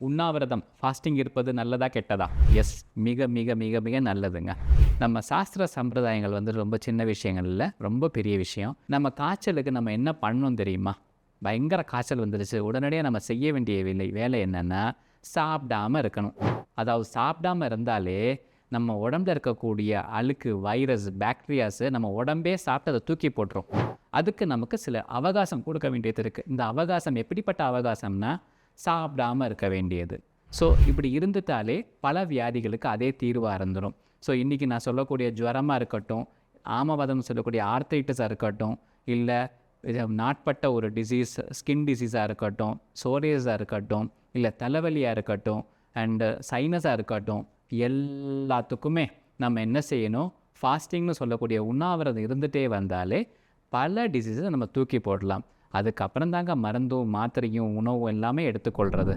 உண்ணாவிரதம் ஃபாஸ்டிங் இருப்பது நல்லதா கெட்டதா? எஸ் மிக மிக மிக மிக நல்லதுங்க. நம்ம சாஸ்திர சம்பிரதாயங்கள் வந்து ரொம்ப சின்ன விஷயங்கள் இல்லை ரொம்ப பெரிய விஷயம். நம்ம காய்ச்சலுக்கு நம்ம என்ன பண்ணணும் தெரியுமா? பயங்கர காய்ச்சல் வந்துருச்சு உடனடியாக நம்ம செய்ய வேண்டிய வேலை வேலை என்னென்னா சாப்பிடாம இருக்கணும். அதாவது சாப்பிடாம இருந்தாலே நம்ம உடம்புல இருக்கக்கூடிய அழுக்கு வைரஸ் பாக்டீரியாஸு நம்ம உடம்பே சாப்பிட்டு அதை தூக்கி போட்டுரும். அதுக்கு நமக்கு சில அவகாசம் கொடுக்க வேண்டியது இருக்குது இந்த அவகாசம் எப்படிப்பட்ட அவகாசம்னா சாப்பிடாம இருக்க வேண்டியது. ஸோ இப்படி இருந்துட்டாலே பல வியாதிகளுக்கு அதே தீர்வாக இருந்துடும் ஸோ இன்றைக்கி நான் சொல்லக்கூடிய ஜுவரமாக இருக்கட்டும் ஆமவாதம் சொல்லக்கூடிய ஆர்த்தைட்டிஸாக இருக்கட்டும் இல்லை இது நாட்பட்ட ஒரு டிசீஸ் ஸ்கின் டிசீஸாக இருக்கட்டும் சோரியஸாக இருக்கட்டும் இல்லை தலைவலியாக இருக்கட்டும் அண்டு சைனஸாக இருக்கட்டும் எல்லாத்துக்குமே நம்ம என்ன செய்யணும்? ஃபாஸ்டிங்னு சொல்லக்கூடிய உண்ணாவிரதம் இருந்துகிட்டே வந்தாலே பல டிசீஸை நம்ம தூக்கி போடலாம். அதுக்கப்புறம் தாங்க மருந்தும் மாத்திரையும் உணவும் எல்லாமே எடுத்துக்கொள்கிறது